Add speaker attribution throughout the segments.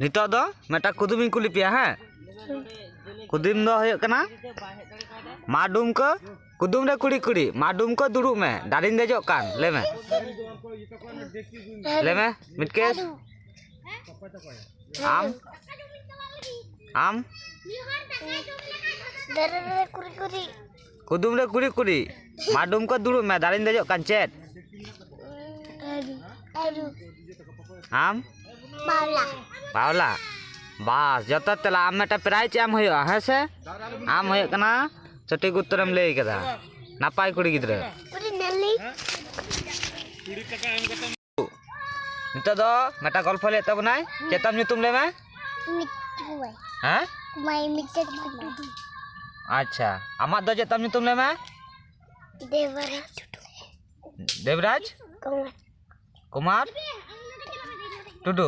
Speaker 1: ᱱᱤᱛᱚᱜ ᱫᱚ ᱢᱤᱫᱴᱟᱝ ᱠᱩᱫᱩᱢᱤᱧ ᱠᱩᱞᱤ ᱯᱮᱭᱟ ᱦᱮᱸ ᱠᱩᱫᱩᱢ ᱫᱚ ᱦᱩᱭᱩᱜ ᱠᱟᱱᱟ ᱢᱟᱰᱩᱢ ᱠᱚ ᱠᱩᱫᱩᱢ ᱨᱮ ᱠᱩᱲᱤ ᱠᱩᱲᱤ ᱢᱟᱰᱩᱢ ᱠᱚ ᱫᱩᱲᱩᱵ ᱢᱮ ᱫᱟᱨᱮᱧ ᱫᱮᱡᱚᱜ ᱠᱟᱱ ᱞᱟᱹᱭ ᱢᱮ ᱞᱟᱹᱭ ᱢᱮ ᱢᱤᱫᱠᱮᱥ ᱟᱢ ᱟᱢ
Speaker 2: ᱫᱟᱨᱮ ᱨᱮ
Speaker 3: ᱠᱩᱲᱤ
Speaker 2: ᱠᱩᱲᱤ
Speaker 1: ᱠᱩᱫᱩᱢ ᱨᱮ ᱠᱩᱲᱤ ᱠᱩᱲᱤ ᱢᱟᱰᱩᱢ ᱠᱚ ᱫᱩᱲᱩᱵ ᱢᱮ ᱫᱟᱨᱮᱧ ᱫᱮᱡᱚᱜ ᱠᱟᱱ ᱪᱮᱫ
Speaker 2: ᱟᱨᱩ ᱟᱨᱩ
Speaker 1: ᱟᱢ
Speaker 2: বাউলা।
Speaker 1: বাউলা? বাস যত তেলা আমটা প্রায় আম হয়ে হ্যাঁ সে? আম হয়ে কানা সঠিক উত্তর এম লাই কেদা নাপাই কুড়ি গিদ্রে। নিতে দ মেটা গল্প লে তব নাই? চেতাম নিতুম লে মে? হ্যাঁ? আচ্ছা। আমার দ চেতাম নিতুম লে মে?
Speaker 3: দেবরাজ।
Speaker 1: দেবরাজ?
Speaker 3: কুমার।
Speaker 1: কুমার? টুডু।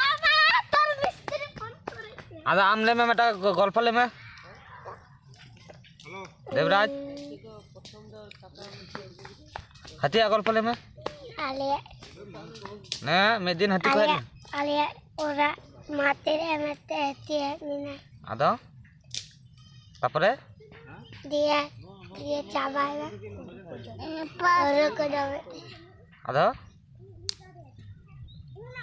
Speaker 1: आधा आम ले में मैं गोल्फ ले में। देवराज। हथिया गोल्फ ले में। अलिया ना मैं दिन हथिया अलिया
Speaker 2: अलिया औरा मातेरे में ते हथिया मीना।
Speaker 1: आधा। तापरे
Speaker 2: दिया ये चावला और को जावे
Speaker 1: आधा।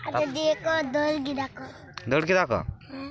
Speaker 2: आधा दिए को दोल की दाको
Speaker 1: दोल की दाको हाँ।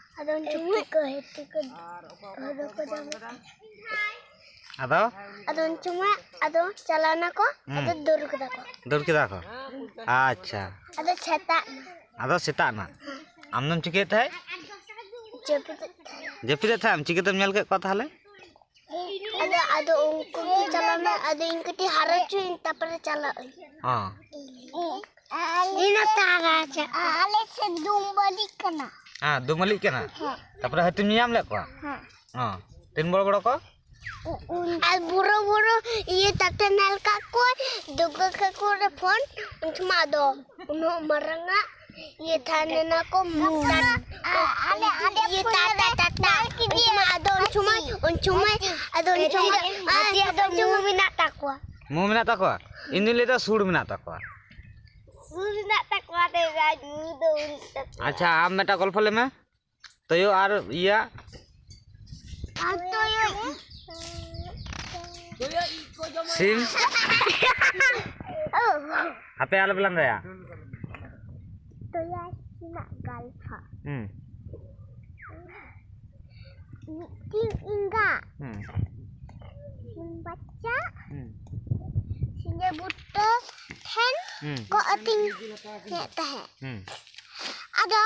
Speaker 1: ᱟᱫᱚ
Speaker 3: ᱟᱫᱚ ᱪᱩᱢᱟ ᱟᱫᱚ ᱪᱟᱞᱟᱣᱱᱟ ᱠᱚ
Speaker 1: ᱟᱫᱚ
Speaker 3: ᱫᱩᱨ ᱠᱮᱫᱟ ᱠᱚ
Speaker 1: ᱫᱩᱨ ᱠᱮᱫᱟ ᱠᱚ ᱟᱪᱪᱷᱟ
Speaker 3: ᱟᱫᱚ ᱥᱮᱛᱟᱜ
Speaker 1: ᱟᱫᱚ ᱥᱮᱛᱟᱜ ᱱᱟ ᱟᱢ ᱫᱚᱢ ᱪᱤᱠᱟᱹᱭᱮᱫ ᱛᱟᱦᱮᱸ ᱡᱟᱹᱯᱤᱫ ᱮᱫ ᱛᱟᱦᱮᱸ ᱪᱤᱠᱟᱹᱛᱮᱢ ᱧᱮᱞ ᱠᱮᱫ ᱠᱚᱣᱟ ᱛᱟᱦᱚᱞᱮ
Speaker 2: ᱟᱫᱚ
Speaker 3: ᱟᱫᱚ ᱩᱱᱠᱩ ᱠᱚ ᱪᱟᱞᱟᱣᱱᱟ ᱟᱫᱚ ᱤᱧ ᱠᱟᱹᱴᱤᱡ ᱦᱟᱨᱟ ᱦᱚᱪᱚᱧ ᱛᱟᱨᱯᱚᱨᱮ ᱪᱟᱞᱟᱜ ᱟᱹᱧ
Speaker 1: ᱦᱚᱸ
Speaker 2: ᱤᱧ ᱛᱟᱨᱟ ᱟᱞᱮ ᱥᱮᱫ ᱫᱩᱢ ᱵᱟᱹᱞᱤᱜ ᱠᱟᱱᱟ
Speaker 1: ᱦᱮᱸ ᱫᱩᱢᱟᱹᱞᱤᱜ ᱠᱟᱱᱟ ᱛᱟᱨᱯᱚᱨᱮ ᱦᱟᱹᱛᱤᱢ ᱧᱟᱢ ᱞᱮᱫ ᱠᱚᱣᱟ ᱦᱚᱸ ᱛᱤᱱ ᱵᱚᱲᱚ ᱵᱚᱲᱚ ᱠᱚ
Speaker 2: Al
Speaker 3: buru buru iya tata nal kaku duga kaku phone cuma do uno maranga iya thane
Speaker 2: na
Speaker 3: ko mutan
Speaker 2: ale ale iya tata tata cuma ado cuma
Speaker 3: cuma ado
Speaker 2: cuma ado cuma
Speaker 3: minat takwa
Speaker 1: ᱢᱩ ᱢᱮᱱᱟᱜ ᱛᱟᱠᱚᱣᱟ ᱤᱧ ᱫᱩᱧ ᱞᱟᱹᱭᱫᱟ ᱥᱩᱲ ᱢᱮᱱᱟᱜ ᱛᱟᱠᱚᱣᱟ
Speaker 2: अच्छा
Speaker 1: आम मेटा कल गल्प में? तो यो आर या?
Speaker 2: अब तो यो
Speaker 1: सिम आपे आल बलंग गया
Speaker 2: तो या सिम गल्फा
Speaker 1: हम्म।
Speaker 2: इंगा
Speaker 1: हम्म।
Speaker 2: ten,
Speaker 1: ᱦᱩᱸ
Speaker 2: kok ating nek teh.
Speaker 1: ᱦᱩᱸ
Speaker 2: Ada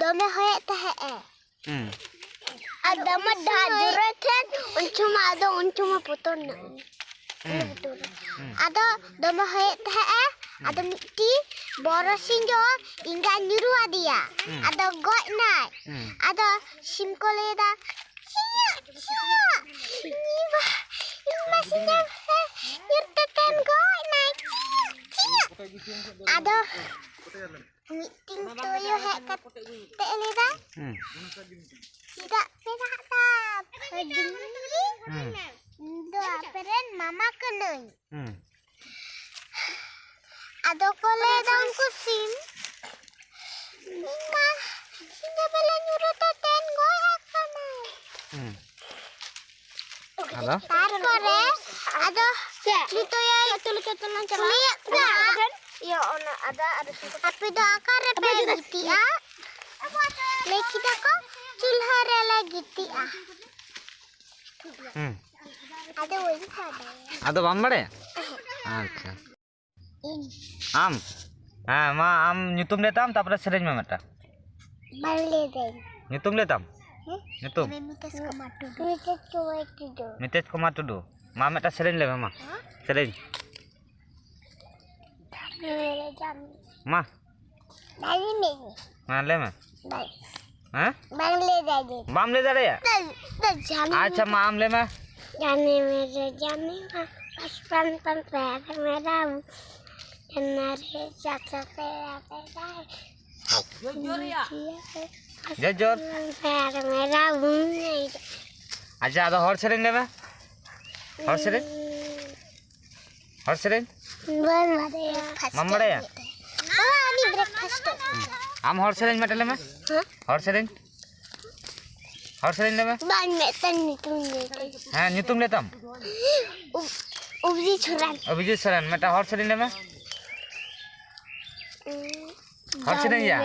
Speaker 2: dome hoye teh eh.
Speaker 1: ᱦᱩᱸ
Speaker 2: Ada mah dah jurat ten,
Speaker 3: uncuma ada uncuma puton na.
Speaker 1: ᱦᱩᱸ
Speaker 2: Ada dome hoye teh eh.
Speaker 1: Ada
Speaker 2: miti boro sinjo ingga nyuruh dia. Ada gok naik.
Speaker 1: Hmm
Speaker 2: Ada sim koleda. Sia, sia. Yurtatan ko, naik Aduh. Meeting tuyo ya, hek kat pelera.
Speaker 1: Hmm.
Speaker 2: Tidak pernah tak pergi, Dua peren mama kenai.
Speaker 1: Hmm.
Speaker 2: Aduh kole dong kusim. Mama, sehingga bela nyuruh teten goy akan.
Speaker 1: Hmm.
Speaker 2: Aduh. Luto ya. Luto luto tenang cara. Iya. Iya ona ada ada suku. Tapi do akar pe giti ya. Leki dako chulhare la giti ya.
Speaker 1: Hmm.
Speaker 2: Ada oi ada.
Speaker 1: Ada bambade? আচ্ছা আম হ্যাঁ মা আম নিতুম নিতাম তারপরে সিরেজ মামাটা নিতুম নিতাম নিতুম
Speaker 2: নিতেশ কুমার টুডু
Speaker 1: নিতেশ কুমার টুডু মা আমি একটা স্যালেন নেবে মা স্যালেন মা মানলে মা হ্যাঁ
Speaker 2: বামলে দাঁড়িয়ে
Speaker 1: বামলে দাঁড়িয়ে আচ্ছা মা আমলে মা
Speaker 2: जाने मेरे जाने बचपन पन प्यार मेरा नारे चाचा तेरा तेरा
Speaker 1: है ज़ोर
Speaker 2: प्यार मेरा
Speaker 1: अच्छा तो हॉर्स लेंगे मैं ஹர்ஷரே ஹர்ஷரே
Speaker 2: மம்மடையா
Speaker 1: ஆம் ஹர்ஷரே மட்டல மே ஹர்ஷரே ஹர்ஷரே மே
Speaker 3: பான்
Speaker 2: மே தன் நித்தும் லேதம்
Speaker 1: हां नितुम लेतम
Speaker 2: अभिजीत
Speaker 3: सरान
Speaker 1: अभिजीत सरान मेटा हर्षरे ने मे হর্ষরে যা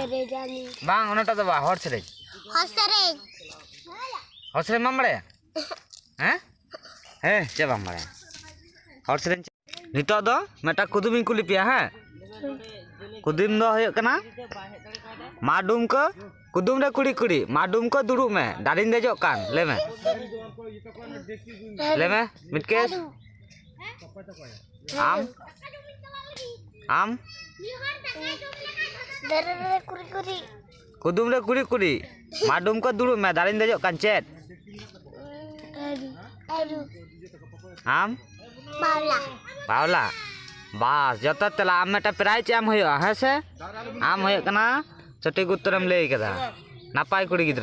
Speaker 1: বাং অনটা দেবা হর্ষরে
Speaker 2: হর্ষরে
Speaker 1: হর্ষরে মামড়ে হ্যাঁ ᱦᱮᱸ ᱪᱮᱫ ᱵᱟᱢ ᱵᱟᱲᱟᱭᱟ ᱦᱚᱲ ᱥᱮᱨᱮᱧ ᱱᱤᱛᱚᱜ ᱫᱚ ᱢᱤᱫᱴᱟᱝ ᱠᱩᱫᱩᱢᱤᱧ ᱠᱩᱞᱤ ᱯᱮᱭᱟ ᱦᱮᱸ ᱠᱩᱫᱩᱢ ᱫᱚ ᱦᱩᱭᱩᱜ ᱠᱟᱱᱟ ᱢᱟᱰᱩᱢ ᱠᱚ ᱠᱩᱫᱩᱢ ᱨᱮ ᱠᱩᱲᱤ ᱠᱩᱲᱤ ᱢᱟᱰᱩᱢ ᱠᱚ ᱫᱩᱲᱩᱵ ᱢᱮ ᱫᱟᱨᱮᱧ ᱫᱮᱡᱚᱜ ᱠᱟᱱ ᱞᱟᱹᱭ ᱢᱮ ᱞᱟᱹᱭ ᱢᱮ ᱢᱤᱫᱠᱮᱥ ᱟᱢ ᱟᱢ
Speaker 3: ᱫᱟᱨᱮ ᱨᱮ ᱠᱩᱲᱤ ᱠᱩᱲᱤ
Speaker 1: ᱠᱩᱫᱩᱢ ᱨᱮ ᱠᱩᱲᱤ ᱠᱩᱲᱤ ᱢᱟᱰᱩᱢ ᱠᱚ ᱫᱩᱲᱩᱵ ᱢᱮ ᱫᱟᱨᱮᱧ ᱫᱮᱡᱚᱜ ᱠᱟᱱ ᱪᱮᱫ आम? पावला बावला। बस जो चला आम एट प्राइज एम हो से? आम होना चटी उत्तर लैक नपाय कुड़ी ग